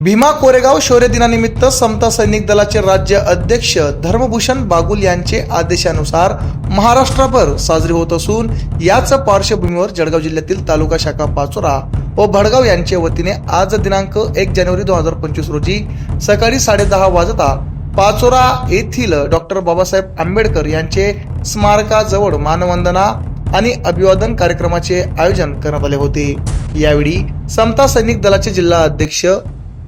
भीमा कोरेगाव शौर्य दिनानिमित्त समता सैनिक दलाचे राज्य अध्यक्ष धर्मभूषण बागुल यांचे आदेशानुसार महाराष्ट्रभर साजरी होत असून याच पार्श्वभूमीवर जळगाव जिल्ह्यातील तालुका शाखा पाचोरा व भडगाव यांच्या वतीने आज दिनांक एक जानेवारी दोन हजार पंचवीस रोजी सकाळी साडेदहा वाजता पाचोरा येथील डॉक्टर बाबासाहेब आंबेडकर यांचे स्मारकाजवळ मानवंदना आणि अभिवादन कार्यक्रमाचे आयोजन करण्यात आले होते. यावेळी समता सैनिक दलाचे जिल्हा अध्यक्ष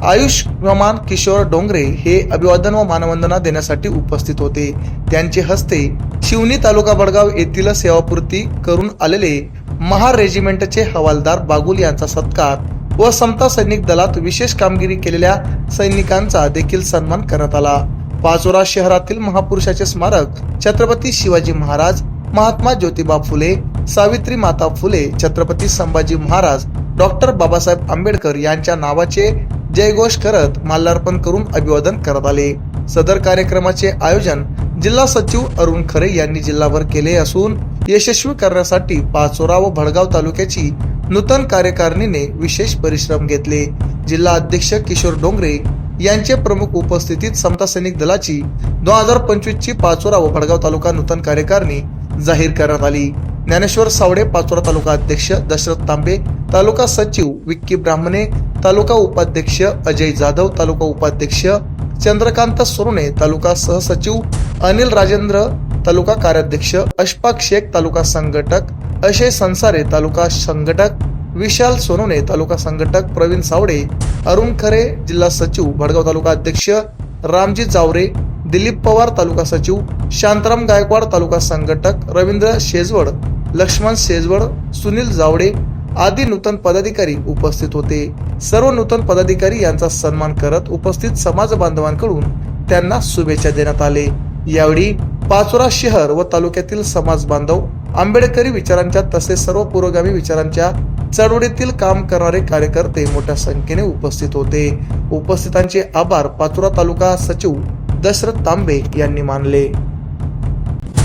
आयुष्यमान किशोर डोंगरे हे अभिवादन व मानवंदना देण्यासाठी उपस्थित होते. त्यांचे हस्ते शिवनी तालुका बडगाव येथील सेवापूर्ती करून आलेले महार रेजिमेंटचे हवालदार बागुल यांचा सत्कार व समता सैनिक दलात विशेष कामगिरी केलेल्या सैनिकांचा देखील सन्मान करण्यात आला. पाचोरा शहरातील महापुरुषाचे स्मारक छत्रपती शिवाजी महाराज महात्मा ज्योतिबा फुले सावित्री माता फुले छत्रपती संभाजी महाराज डॉक्टर बाबासाहेब आंबेडकर यांच्या नावाचे जयघोष करत माल्यार्पण करून अभिवादन करण्यात आले. सदर कार्यक्रमाचे आयोजन जिल्हा सचिव अरुण खरे यांनी जिल्हाभर केले असून यशस्वी करण्यासाठी पाचोरा व भडगाव तालुक्याची नूतन कार्यकारिणीने विशेष परिश्रम घेतले. जिल्हा अध्यक्ष किशोर डोंगरे यांचे प्रमुख उपस्थितीत समता सैनिक दलाची दोन हजार पंचवीस ची पाचोरा व भडगाव तालुका नूतन कार्यकारिणी जाहीर करण्यात आली. ज्ञानेश्वर सावडे पाचोरा तालुका अध्यक्ष दशरथ तांबे तालुका सचिव विक्की ब्राह्मणे तालुका उपाध्यक्ष अजय जाधव तालुका उपाध्यक्ष चंद्रकांत सोरणे तालुका सहसचिव अनिल राजेंद्र तालुका कार्याध्यक्ष अशफाक शेख तालुका संघटक अशय संसारे तालुका संघटक विशाल सोनवणे तालुका संघटक प्रवीण सावडे अरुण खरे जिल्हा सचिव भडगाव तालुका अध्यक्ष रामजी जावरे दिलीप पवार तालुका सचिव शांताराम गायकवाड तालुका संघटक रवींद्र शेजवड लक्ष्मण शेजवड सुनील जावडे आदी नूतन पदाधिकारी उपस्थित होते. सर्व नूतन पदाधिकारी यांचा सन्मान करत उपस्थित समाज बांधवांकडून त्यांना शुभेच्छा देण्यात आले. यावेळी पाचोरा शहर व तालुक्यातील समाज बांधव आंबेडकरी विचारांच्या तसेच सर्व पुरोगामी विचारांच्या चळवळीतील काम करणारे कार्यकर्ते मोठ्या संख्येने उपस्थित होते. उपस्थितांचे आभार पाचोरा तालुका सचिव दशरथ तांबे यांनी मानले.